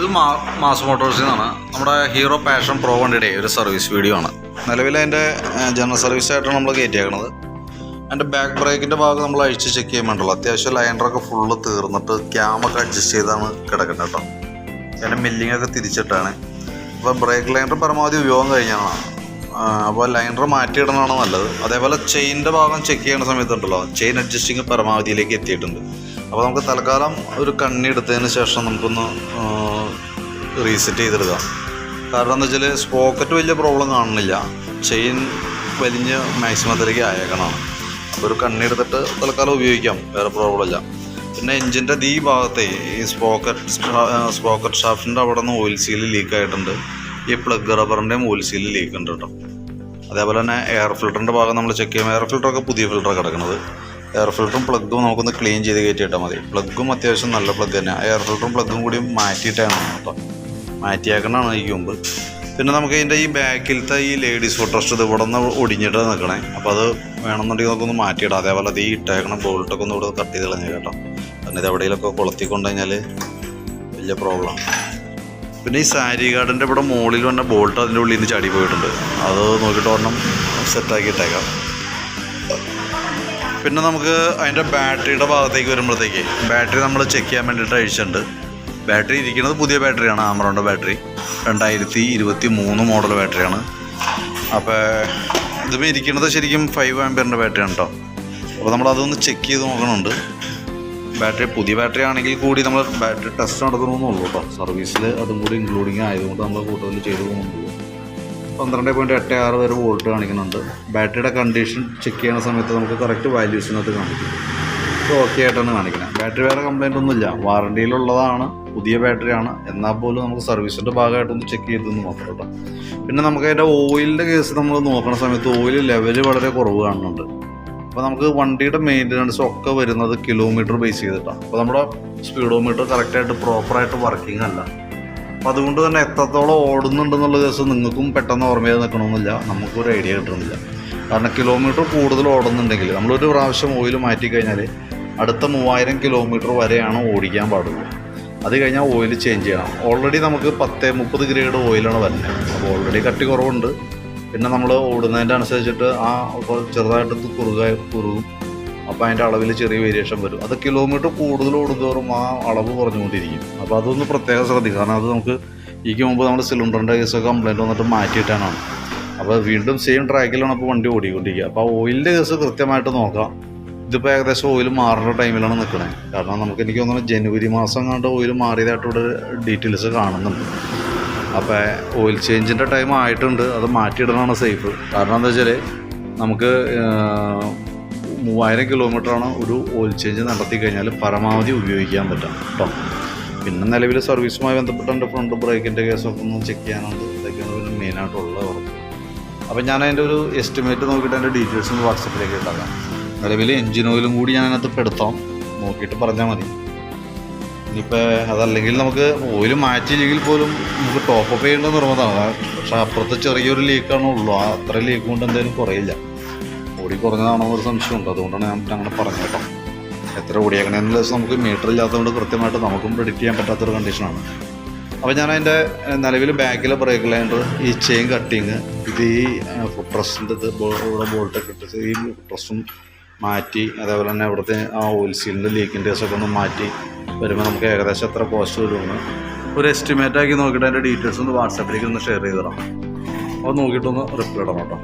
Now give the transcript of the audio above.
ഇത് മാ മാസ് മോട്ടോഴ്സിൽ നിന്നാണ് നമ്മുടെ ഹീറോ പാഷൻ പ്രോ വണ്ടിയുടെ ഒരു സർവീസ് വീഡിയോ ആണ്. നിലവിൽ അതിന്റെ ജനറൽ സർവീസ് ആയിട്ടാണ് നമ്മൾ കയറ്റിയേക്കണത്. അതിന്റെ ബാക്ക് ബ്രേക്കിന്റെ ഭാഗം നമ്മൾ അഴിച്ച് ചെക്ക് ചെയ്യാൻ വേണ്ടുള്ളൂ അത്യാവശ്യം ലൈനറൊക്കെ ഫുള്ള് തീർന്നിട്ട് ക്യാമൊക്കെ അഡ്ജസ്റ്റ് ചെയ്താണ് കിടക്കുന്നത് കേട്ടോ അതിന്റെ മില്ലിങ്ങൊക്കെ തിരിച്ചിട്ടാണ്. അപ്പോൾ ബ്രേക്ക് ലൈനർ പരമാവധി ഉപയോഗം കഴിഞ്ഞാണ് അപ്പോൾ ലൈനർ മാറ്റിയിടണമാണ് നല്ലത്. അതേപോലെ ചെയിനിന്റെ ഭാഗം ചെക്ക് ചെയ്യുന്ന സമയത്തുണ്ടല്ലോ. ചെയിൻ അഡ്ജസ്റ്റിങ് പരമാവധിയിലേക്ക് എത്തിയിട്ടുണ്ട്. അപ്പോൾ നമുക്ക് തൽക്കാലം ഒരു കണ്ണി എടുത്തതിന് ശേഷം നമുക്കൊന്ന് റീസെറ്റ് ചെയ്തെടുക്കാം. കാരണം എന്താ വെച്ചാൽ സ്പോക്കറ്റ് വലിയ പ്രോബ്ലം കാണുന്നില്ല. ചെയിൻ വലിഞ്ഞ് മാക്സിമത്തിലേക്ക് ആയേക്കണം അപ്പോൾ ഒരു കണ്ണി എടുത്തിട്ട് തൽക്കാലം ഉപയോഗിക്കാം. വേറെ പ്രോബ്ലം ഇല്ല. പിന്നെ എഞ്ചിന്റെ ഈ ഭാഗത്തെ ഈ സ്പോക്കറ്റ് സ്പോക്കറ്റ് ഷാഫ്റ്റിന്റെ അവിടെ നിന്ന് ഓയിൽ സീൽ ലീക്ക് ആയിട്ടുണ്ട്. ഈ പ്ലഗ് റബ്ബറിന്റെയും ഓയിൽ സീൽ ലീക്ക് ഉണ്ട് കേട്ടോ. അതേപോലെ തന്നെ എയർ ഫിൽറ്ററിന്റെ ഭാഗം നമ്മൾ ചെക്ക് ചെയ്യുമ്പോൾ എയർ ഫിൽറ്ററൊക്കെ പുതിയ ഫിൽറ്ററൊക്കെ കിടക്കുന്നത്. എയർ ഫിൽറ്ററും പ്ലഗും നമുക്കൊന്ന് ക്ലീൻ ചെയ്ത് കയറ്റിയിട്ടാൽ മതി. പ്ലഗും അത്യാവശ്യം നല്ല പ്ലഗ് തന്നെ. എയർ ഫിൽറ്ററും പ്ലഗും കൂടി മാറ്റിയിട്ടാണ് കേട്ടോ. മാറ്റിയേക്കണതാണ് ഈ മുമ്പ് പിന്നെ നമുക്ക് ഇതിന്റെ ഈ ബാക്കിലത്തെ ഈ ലേഡീസ് ഫോട്ടോസ്റ്റ് ഇത് ഇവിടെ നിന്ന് ഒടിഞ്ഞിട്ട് നിൽക്കണേ അപ്പോൾ അത് വേണമെന്നുണ്ടെങ്കിൽ നമുക്കൊന്ന് മാറ്റിയിടാം. അതേപോലെ അത് ഈ ഇട്ടേക്കണ ബോൾട്ടൊക്കെ ഒന്ന് ഇവിടെ കട്ട് ചെയ്ത് കളഞ്ഞു കേട്ടോ. കാരണം ഇത് എവിടെയെങ്കിലൊക്കെ കൊളുത്തിക്കൊണ്ട് കഴിഞ്ഞാൽ വലിയ പ്രോബ്ലമാണ് പിന്നെ ഈ സാരി ഗാർഡിന്റെ ഇവിടെ മുകളിൽ വന്ന ബോൾട്ട് അതിന്റെ ഉള്ളിൽ നിന്ന് ചാടി പോയിട്ടുണ്ട്. അത് നോക്കിയിട്ട് ഒരെണ്ണം സെറ്റാക്കി ഇട്ടേക്കാം. പിന്നെ നമുക്ക് അതിന്റെ ബാറ്ററിയുടെ ഭാഗത്തേക്ക് വരുമ്പോഴത്തേക്ക് ബാറ്ററി നമ്മൾ ചെക്ക് ചെയ്യാൻ വേണ്ടിയിട്ട് അഴിച്ചിട്ടുണ്ട്. ബാറ്ററി ഇരിക്കുന്നത് പുതിയ ബാറ്ററിയാണ് ആമറോന്റെ ബാറ്ററി. രണ്ടായിരത്തി ഇരുപത്തി മൂന്ന് മോഡൽ ബാറ്ററിയാണ്. അപ്പോൾ ഇതിപ്പോൾ ഇരിക്കുന്നത് ശരിക്കും ഫൈവ് ആംബിയറിന്റെ ബാറ്ററിയാണ് കേട്ടോ. അപ്പോൾ നമ്മൾ അതൊന്ന് ചെക്ക് ചെയ്ത് നോക്കണുണ്ട്. ബാറ്ററി പുതിയ ബാറ്ററി ആണെങ്കിൽ കൂടി നമ്മൾ ബാറ്ററി ടെസ്റ്റ് നടത്തണമെന്നുള്ളൂ കേട്ടോ. സർവീസിൽ അതും കൂടി ഇൻക്ലൂഡിങ് ആയതുകൊണ്ട് നമ്മൾ കൂടുതൽ ചെയ്ത് പോകുന്നുള്ളൂ പന്ത്രണ്ട് പോയിന്റ് എട്ട് ആറ് വരെ വോൾട്ട് കാണിക്കുന്നുണ്ട്. ബാറ്ററിയുടെ കണ്ടീഷൻ ചെക്ക് ചെയ്യുന്ന സമയത്ത് നമുക്ക് കറക്റ്റ് വാല്യൂസിനകത്ത് കാണിക്കും. ഓക്കെ ആയിട്ടാണ് കാണിക്കുന്നത് ബാറ്ററി വേറെ കംപ്ലൈന്റ് ഒന്നുമില്ല. വാറണ്ടിയിലുള്ളതാണ് പുതിയ ബാറ്ററിയാണ് എന്നാൽ പോലും നമുക്ക് സർവീസിന്റെ ഭാഗമായിട്ടൊന്ന് ചെക്ക് ചെയ്തെന്ന് മാത്രം പിന്നെ നമുക്ക് അതിന്റെ ഓയിലിന്റെ കേസ് നമ്മൾ നോക്കുന്ന സമയത്ത് ഓയിൽ ലെവൽ വളരെ കുറവ് കാണുന്നുണ്ട്. അപ്പോൾ നമുക്ക് വണ്ടിയുടെ മെയിന്റനൻസ് ഒക്കെ വരുന്നത് കിലോമീറ്റർ ബേസ് ചെയ്തിട്ടാണ്. അപ്പോൾ നമ്മുടെ സ്പീഡോമീറ്റർ കറക്റ്റായിട്ട് പ്രോപ്പറായിട്ട് വർക്കിംഗ് അല്ല. അപ്പോൾ അതുകൊണ്ട് തന്നെ എത്രത്തോളം ഓടുന്നുണ്ടെന്നുള്ള ദിവസം നിങ്ങൾക്കും പെട്ടെന്ന് ഓർമ്മയിൽ നിൽക്കണമെന്നില്ല. നമുക്കൊരു ഐഡിയ കിട്ടണമെന്നില്ല. കാരണം കിലോമീറ്റർ കൂടുതൽ ഓടുന്നുണ്ടെങ്കിൽ നമ്മളൊരു പ്രാവശ്യം ഓയിൽ മാറ്റി കഴിഞ്ഞാൽ അടുത്ത മൂവായിരം കിലോമീറ്റർ വരെയാണ് ഓടിക്കാൻ പാടുള്ളൂ. അത് കഴിഞ്ഞാൽ ഓയിൽ ചേഞ്ച് ചെയ്യണം. ഓൾറെഡി നമുക്ക് പത്ത് മുപ്പത് ഗ്രേഡ് ഓയിലാണ് വരുന്നത്. അപ്പോൾ ഓൾറെഡി കട്ടി കുറവുണ്ട്. പിന്നെ നമ്മൾ ഓടുന്നതിന്റെ അനുസരിച്ചിട്ട് ആ ചെറുതായിട്ട് കുറുക കുറുകും. അപ്പോൾ അതിന്റെ അളവിൽ ചെറിയ വേരിയേഷൻ വരും. അത് കിലോമീറ്റർ കൂടുതൽ ഓടുന്തോറും ആ അളവ് കുറഞ്ഞുകൊണ്ടിരിക്കും. അപ്പോൾ അതൊന്ന് പ്രത്യേകം ശ്രദ്ധിക്കുക. കാരണം അത് നമുക്ക് ഈക്ക് മുമ്പ് നമ്മുടെ സിലിണ്ടറിന്റെ കേസൊക്കെ കംപ്ലയിന്റ് വന്നിട്ട് മാറ്റിയിട്ടാണ് അപ്പോൾ വീണ്ടും സെയിം ട്രാക്കിലാണ് അപ്പോൾ വണ്ടി ഓടിക്കൊണ്ടിരിക്കുക. അപ്പോൾ ആ ഓയിലിന്റെ കേസ് കൃത്യമായിട്ട് നോക്കാം. ഇതിപ്പോൾ ഏകദേശം ഓയിൽ മാറുന്ന ടൈമിലാണ് നിൽക്കണേ കാരണം നമുക്ക് എനിക്ക് തോന്നുന്നു ജനുവരി മാസം കണ്ട് ഓയിൽ മാറിയതായിട്ടുള്ള ഡീറ്റെയിൽസ് കാണുന്നുണ്ട്. അപ്പോൾ ഓയിൽ ചേഞ്ചിന്റെ ടൈം ആയിട്ടുണ്ട്. അത് മാറ്റിയിടണമാണ് സേഫ് കാരണം എന്താ വെച്ചാൽ നമുക്ക് മൂവായിരം കിലോമീറ്ററാണ് ഒരു ഓയിൽ ചേഞ്ച് നടത്തി കഴിഞ്ഞാൽ പരമാവധി ഉപയോഗിക്കാൻ പറ്റും കേട്ടോ പിന്നെ നിലവിൽ സർവീസുമായി ബന്ധപ്പെട്ട എന്റെ ഫ്രണ്ട് ബ്രേക്കിന്റെ കേസൊക്കെ ഒന്ന് ചെക്ക് ചെയ്യാനുണ്ട്. ഇതൊക്കെയാണ് പിന്നെ മെയിനായിട്ടുള്ള ഉറപ്പ് അപ്പോൾ ഞാൻ അതിന്റെ ഒരു എസ്റ്റിമേറ്റ് നോക്കിയിട്ട് അതിന്റെ ഡീറ്റെയിൽസ് ഒന്ന് വാട്സപ്പിലേക്ക് ഇട്ടാക്കാം. നിലവിൽ എൻജിൻ ഓയിലും കൂടി ഞാൻ അതിനകത്ത് പെടുത്താം. നോക്കിയിട്ട് പറഞ്ഞാൽ മതി. ഇനിയിപ്പോൾ അതല്ലെങ്കിൽ നമുക്ക് ഓയിൽ മാറ്റിയില്ലെങ്കിൽ പോലും നമുക്ക് ടോപ്പ് അപ്പ് ചെയ്യേണ്ട നിർബന്ധമാണ്. പക്ഷേ അപ്പുറത്ത് ചെറിയൊരു ലീക്കാണ് ഉള്ളൂ ആ അത്ര ലീക്ക് കൊണ്ട് എന്തായാലും കുറയില്ല. ഓടി കുറഞ്ഞതാണോ ഒരു സംശയമുണ്ട്. അതുകൊണ്ടാണ് ഞാൻ അങ്ങനെ പറഞ്ഞത് കേട്ടോ. എത്ര ഓടിയേക്കണേന്നുള്ള നമുക്ക് മീറ്റർ ഇല്ലാത്തതുകൊണ്ട് കൃത്യമായിട്ട് നമുക്കും പ്രെഡിക്റ്റ് ചെയ്യാൻ പറ്റാത്തൊരു കണ്ടീഷനാണ് അപ്പോൾ ഞാൻ അതിന്റെ നിലവിൽ ബാക്കിലെ ബ്രേക്ക് ലൈനർ ഈ ചെയിൻ കട്ടിങ് ഇത് ഈ ഫുട്രസിന്റെ ഇത് ഇവിടെ ബോൾട്ടൊക്കെ ഇട്ടിട്ട് ഈ ഫുട്രസും മാറ്റി അതേപോലെ തന്നെ ഇവിടുത്തെ ആ ഓയിൽ സീലിന്റെ ലീക്കിന്റെ ഒക്കെ ഒന്ന് മാറ്റി വരുമ്പോൾ നമുക്ക് ഏകദേശം എത്ര കോസ്റ്റ് വരുമെന്ന് ഒരു എസ്റ്റിമേറ്റ് ആക്കി നോക്കിയിട്ട് അതിന്റെ ഡീറ്റെയിൽസ് ഒന്ന് വാട്സാപ്പിലേക്ക് ഒന്ന് ഷെയർ ചെയ്തിടാം അപ്പോൾ നോക്കിയിട്ടൊന്ന് റിപ്ലൈ ഇടണം കേട്ടോ.